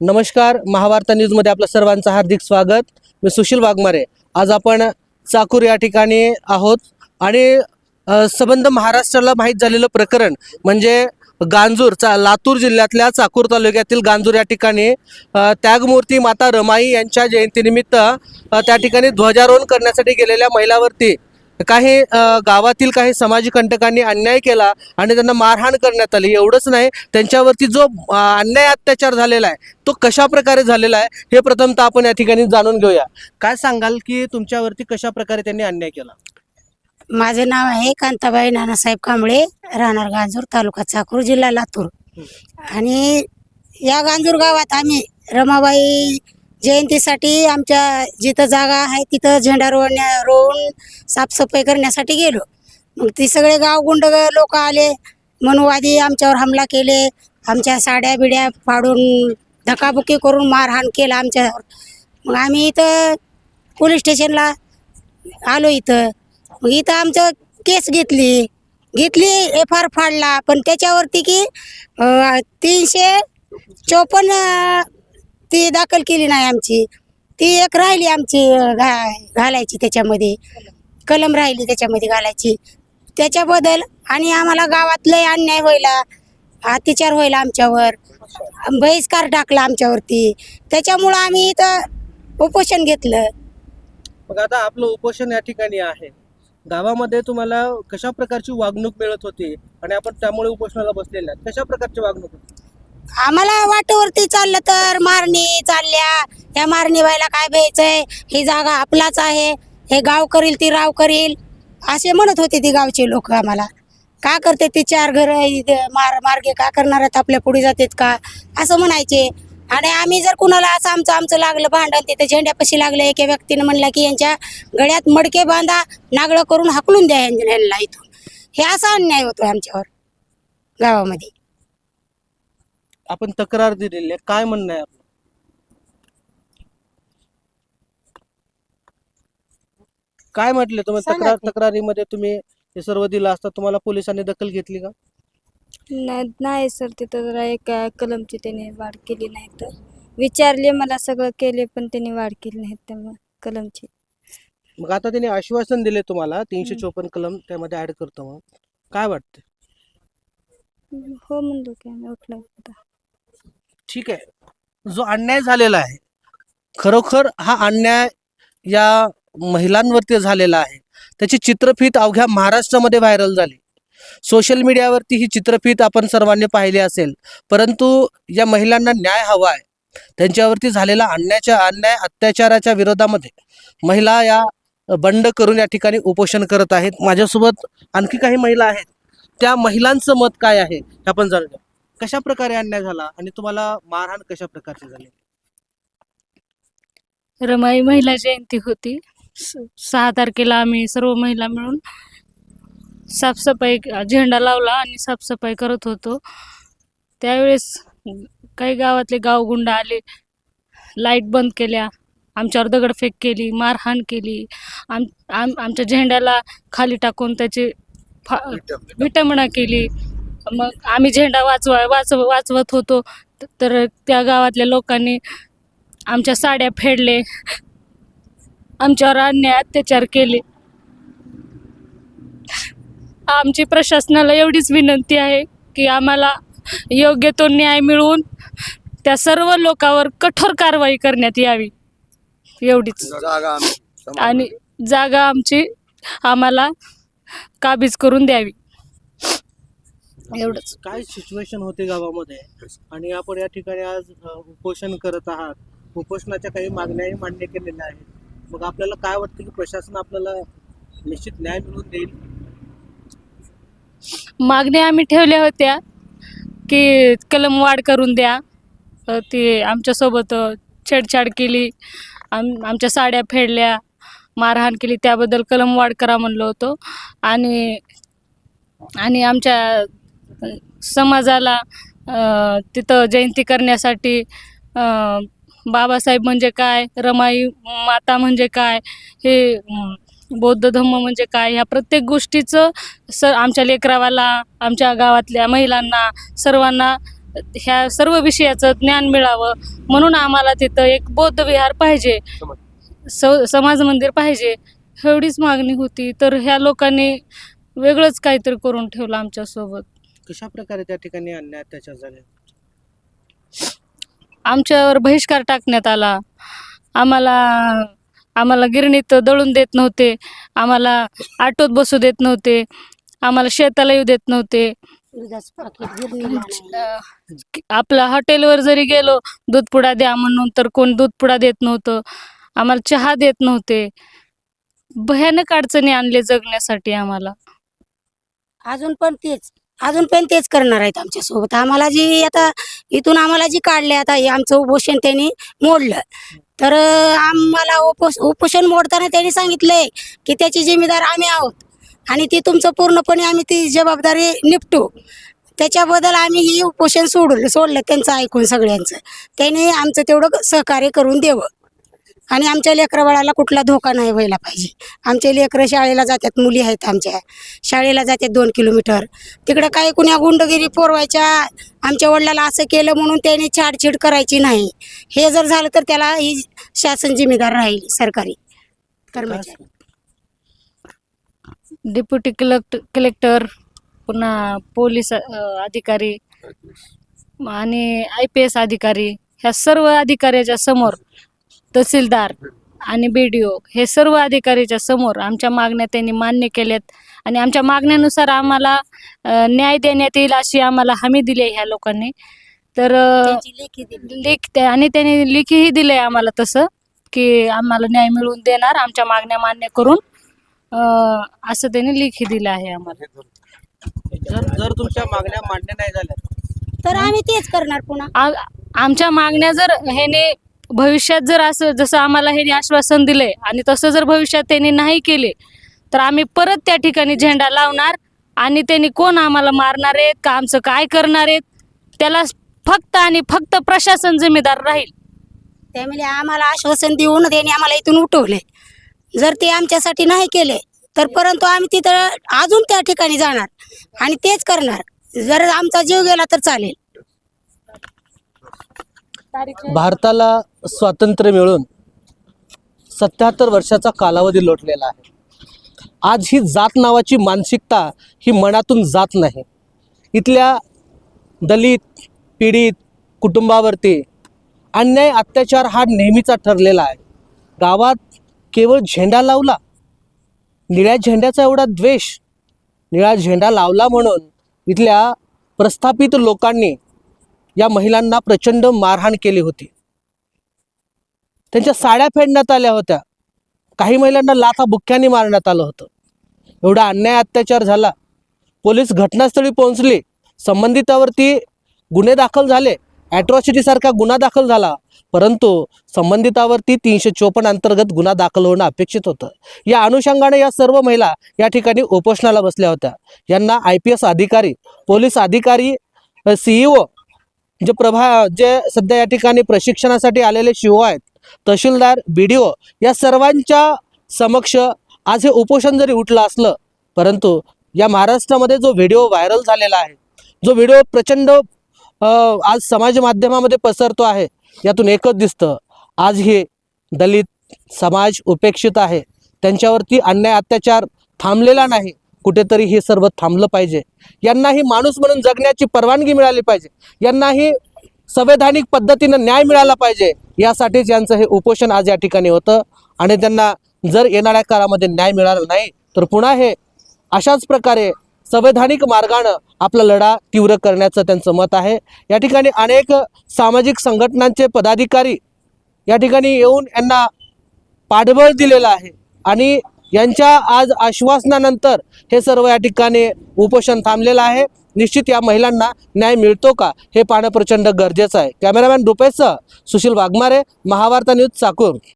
नमस्कार महावार्ता न्यूजमध्ये आपलं सर्वांचं हार्दिक स्वागत. मी सुशील वाघमारे. आज आपण चाकूर या ठिकाणी आहोत. आणि सबंध संबंध महाराष्ट्राला माहीत झालेलं प्रकरण म्हणजे गांजूर चा लातूर जिल्ह्यातल्या चाकूर तालुक्यातील गांजूर या ठिकाणी त्यागमूर्ती माता रमाई यांच्या जयंतीनिमित्त त्या ठिकाणी ध्वजारोहण करण्यासाठी गेलेल्या महिलावरती काही गावातील काही समाजकंटकांनी अन्याय केला आणि त्यांना मारहाण करण्यात आली. एवढंच नाही त्यांच्यावरती जो अन्याय अत्याचार झालेला आहे तो कशा प्रकारे झालेला आहे हे प्रथमतः आपण या ठिकाणी जाणून घेऊया. काय सांगाल की तुमच्यावरती कशा प्रकारे त्यांनी अन्याय केला? माझे नाव आहे कांताबाई नानासाहेब कांबळे राहणार गांजूर तालुका चाकूर जिल्हा लातूर. आणि या गांजूर गावात आम्ही रमाबाई जयंतीसाठी आमच्या जिथं जागा आहे तिथं झेंडा रोवण्या रोवून साफसफाई करण्यासाठी गेलो. मग ती सगळे गावगुंड लोक आले मनुवादी आमच्यावर हमला केले आमच्या साड्या बिड्या फाडून धकाबुकी करून मारहाण केला आमच्यावर. मग आम्ही इथं पोलीस स्टेशनला आलो इथं. मग इथं आमचं केस घेतली. घेतली एफ आर फाडला. पण त्याच्यावरती की तीनशे चोपन्न ती दाखल केली नाही आमची. ती एक राहिली आमची घा घालायची त्याच्यामध्ये. कलम राहिली त्याच्यामध्ये घालायची. त्याच्याबद्दल आणि आम्हाला गावात लय अन्याय व्हायला अत्याचार व्हायला आमच्यावर. बहिष्कार टाकला आमच्यावरती. त्याच्यामुळं आम्ही इथं उपोषण घेतलं. मग आता आपलं उपोषण या ठिकाणी आहे. गावामध्ये तुम्हाला कशा प्रकारची वागणूक मिळत होती? आणि आपण त्यामुळे उपोषणाला बसलेल्या कशा प्रकारची वागणूक होती? आम्हाला वाटेवरती चाललं तर मारणी चालल्या. या मारणी व्हायला काय भ्यायचंय? ही जागा आपलाच आहे. हे गाव करील ती राव करील. असे म्हणत होते ती गावचे लोक आम्हाला. का करते ती चार घर? मार मार्गे का करणार आहेत? आपल्या पुढे जातात का? असं म्हणायचे. आणि आम्ही जर कुणाला असं आमचं आमचं लागलं भांडण तिथे झेंड्यापाशी लागलं एका व्यक्तीनं म्हणलं की यांच्या गळ्यात मडके बांधा नागळं करून हाकलून द्या यांना इथून. हे असा अन्याय होतो आमच्यावर गावामध्ये. आपण तक्रार दिलेली आहे. काय म्हणणं आहे आपलं? काय म्हटले तुम्ही? सांगा तक्रार. तक्रारीमध्ये तुम्ही हे सर्व दिलं असता तुम्हाला पोलिसांनी दखल घेतली का? नाही नाही सर तिथं जरा एका कलमची त्याने वाढ केली नाही तर. विचारले मला सगळं केले पण त्यांनी वाढ केली नाही त्यामुळे कलमची. मग आता त्यांनी आश्वासन दिले तुम्हाला तीनशे. चोपन्न कलम त्यामध्ये ऍड करतो म्हणून. काय वाटते हो म्हणलो की आम्ही उठला होता ठीक आहे. जो अन्याय झालेला आहे खरोखर हा अन्याय या महिलांवरती झालेला आहे. त्याची चित्रफीत अवघ्या महाराष्ट्रामध्ये व्हायरल झाली. सोशल मीडियावरती ही चित्रफीत आपण सर्वांनी पाहिली असेल. परंतु या महिलांना न्याय हवा आहे. त्यांच्यावरती झालेला अन्यायाच्या अन्याय अत्याचाराच्या विरोधामध्ये महिला या बंड करून या ठिकाणी उपोषण करत आहेत. माझ्यासोबत आणखी काही महिला आहेत. त्या महिलांचं मत काय आहे? हे आपण जाणून कशा प्रकारे अन्याय झाला आणि तुम्हाला मारहाण कशा प्रकारची झाली? रमाई महिला जयंती होती. सहा तारखेला आम्ही सर्व महिला मिळून साफसफाई झेंडा लावला आणि साफसफाई करत होतो. त्यावेळेस काही गावातले गावगुंड आले. लाइट बंद केल्या. आमच्यावर दगडफेक केली मारहाण केली. आम आम आमच्या झेंड्याला खाली टाकून त्याची फा विटंबना. केली. मग आम्ही झेंडा वाचवा वाचव वाचवत होतो. तर त्या गावातल्या लोकांनी आमच्या साड्या फेडले. आमच्यावर अन्याय अत्याचार केले. आमची प्रशासनाला एवढीच विनंती आहे की आम्हाला योग्य तो न्याय मिळवून त्या सर्व लोकांवर कठोर कारवाई करण्यात यावी. एवढीच. आणि जागा आमची आम्हाला काबीज करून द्यावी. एवढंच. काय सिच्युएशन होते गावामध्ये? आणि आपण या ठिकाणी आज उपोषण करत आहात. उपोषणाच्या काही मागण्याही मान्य केलेल्या आहेत. मग आपल्याला काय वाटतं की प्रशासन आपल्याला निश्चित न्याय मिळवून देईल? मागण्या आम्ही ठेवल्या होत्या की कलम वाढ करून द्या. ती ते आमच्यासोबत छेडछाड केली. आम आमच्या साड्या फेडल्या मारहाण केली त्याबद्दल कलम वाढ करा म्हणलो होतो. आणि आणि आमच्या समाजाला तिथं जयंती करण्यासाठी बाबासाहेब म्हणजे काय रमाई माता म्हणजे काय हे बौद्ध धम्म म्हणजे काय? ह्या प्रत्येक गोष्टीचं स आमच्या लेकरावाला आमच्या गावातल्या महिलांना सर्वांना ह्या सर्व विषयाचं ज्ञान मिळावं. म्हणून आम्हाला तिथं एक बौद्ध विहार पाहिजे. स समाज मंदिर पाहिजे. एवढीच मागणी होती. तर ह्या लोकांनी वेगळंच काहीतरी करून ठेवलं आमच्यासोबत. कशा प्रकारे त्या ठिकाणी अन्याय अत्याचार झाले? आमच्यावर बहिष्कार टाकण्यात आला. आम्हाला आम्हाला गिरणीत दळून देत नव्हते. आम्हाला आटोत बसू देत नव्हते. आम्हाला शेताला येऊ देत नव्हते. दुधाचं आपल्या हॉटेलवर जरी गेलो दूध पुडा द्या म्हणून तर कोण दूध पुडा देत नव्हतं. आम्हाला चहा देत नव्हते. भयानक अडचणी आणले जगण्यासाठी आम्हाला. अजून पण तेच अजून पण तेच करणार आहेत आमच्यासोबत आम्हाला जी आता इथून आम्हाला जी काढले आता हे आमचं उपोषण त्यांनी मोडलं. तर आम्हाला उपोष उपोषण मोडताना त्यांनी सांगितलंय की त्याची जिम्मेदार आम्ही आहोत. आणि ती तुमचं पूर्णपणे आम्ही ती जबाबदारी निपटू. त्याच्याबद्दल आम्ही ही उपोषण सोडलं सोडलं त्यांचं ऐकून सगळ्यांचं. त्यांनी आमचं तेवढं सहकार्य करून द्यावं. आणि आमच्या लेकरं कुठला धोका नाही व्हायला पाहिजे. आमचे लेकरं शाळेला जातात मुली आहेत आमच्या. शाळेला जातात दोन किलोमीटर. तिकडं काही कुण्या गुंडगिरी पोरवायच्या? आमच्या वडिलाला असं केलं म्हणून त्यांनी छाडछीड करायची नाही. हे जर झालं तर त्याला ही शासन जिम्मेदार राहील सरकारी कर्मचारी. डेप्युटी कलेक्ट कलेक्टर पुन्हा पोलीस अधिकारी आणि आय पी एस अधिकारी ह्या सर्व अधिकाऱ्याच्या समोर तहसीलदार आणि बी डी ओ हे सर्व अधिकाऱ्याच्या समोर आमच्या मागण्या त्यांनी मान्य केल्यात. आणि आमच्या मागण्यानुसार आम्हाला अ, न्याय देण्यात येईल अशी आम्हाला हमी दिली आहे ह्या लोकांनी. तर अ, लेखी दिली. लेख त्या- आणि त्यांनी लेखीही दिले आम्हाला तसं की आम्हाला न्याय मिळवून देणार आमच्या मागण्या मान्य करून अं, असं त्यांनी लेखी दिलं आहे आम्हाला. जर जर तुमच्या मागण्या मान्य नाही झाल्या. तर आम्ही तेच करणार पुन्हा. आ- आमच्या मागण्या जर ह्याने भविष्यात जर असं जसं आम्हाला हे आश्वासन दिलंय आणि तसं जर भविष्यात त्यांनी नाही केले तर आम्ही परत त्या ठिकाणी झेंडा लावणार आणि त्यांनी कोण आम्हाला मारणार आहेत का आमचं काय करणार आहेत त्याला फक्त आणि फक्त प्रशासन जिम्मेदार राहील. त्यामुळे आम्हाला आश्वासन देऊन त्यांनी आम्हाला इथून उठवले जर ते आमच्यासाठी नाही केले तर परंतु आम्ही तिथं अजून त्या ठिकाणी जाणार आणि तेच करणार. जर आमचा जीव गेला तर चालेल. भारताला स्वातंत्र्य मिळून सत्याहत्तर वर्षाचा कालावधी लोटलेला आहे. आज ही जात नावाची मानसिकता ही मनातून जात नाही. इथल्या दलित पीडित कुटुंबावरती अन्याय अत्याचार हा नेहमीचा ठरलेला आहे. गावात केवळ झेंडा लावला निळ्या झेंड्याचा एवढा द्वेष निळा झेंडा लावला म्हणून इथल्या प्रस्थापित लोकांनी या महिलांना प्रचंड मारहाण केली होती. त्यांच्या साड्या फेडण्यात आल्या होत्या. काही महिलांना लाथा बुक्क्याने मारण्यात आलं होतं. एवढा अन्याय अत्याचार झाला. पोलीस घटनास्थळी पोहोचली. संबंधितावरती गुन्हे दाखल झाले. ॲट्रॉसिटीसारखा गुन्हा दाखल झाला. परंतु संबंधितावरती तीनशे चोपन्न अंतर्गत गुन्हा दाखल होणं अपेक्षित होतं. या अनुषंगाने या सर्व महिला या ठिकाणी उपोषणाला बसल्या होत्या. यांना आय पी एस अधिकारी पोलीस अधिकारी सीईओ जे प्रभा जे सध्या या ठिकाणी प्रशिक्षणासाठी आलेले शिव आहेत तहसीलदार बी डी ओ या सर्वांच्या समक्ष आज हे उपोषण जरी उठलं असलं परंतु या महाराष्ट्रामध्ये जो व्हिडिओ व्हायरल झालेला आहे जो व्हिडिओ प्रचंड आज समाज माध्यमामध्ये पसरतो आहे यातून एकच दिसतं आज हे दलित समाज उपेक्षित आहे त्यांच्यावरती अन्याय अत्याचार थांबलेला नाही कुठेतरी हे सर्व थांबलं पाहिजे. यांनाही माणूस म्हणून जगण्याची परवानगी मिळाली पाहिजे. यांनाही संवैधानिक पद्धतीनं न्याय मिळाला पाहिजे. यासाठीच यांचं हे उपोषण आज या ठिकाणी होतं आणि त्यांना जर येणाऱ्या काळामध्ये न्याय मिळाला नाही तर पुन्हा हे अशाच प्रकारे संवैधानिक मार्गानं आपला लढा तीव्र करण्याचं त्यांचं मत आहे. या ठिकाणी अनेक सामाजिक संघटनांचे पदाधिकारी या ठिकाणी येऊन यांना पाठबळ दिलेलं आहे. आणि यांच्या आज आश्वासनानंतर हे सर्व या ठिकाणी उपोषण थांबलेलं आहे. निश्चित या महिलांना न्याय मिळतो का हे पाहणं प्रचंड गरजेचं आहे. कॅमेरामॅन रुपेशसह सुशील वाघमारे महावार्ता न्यूज चाकूर.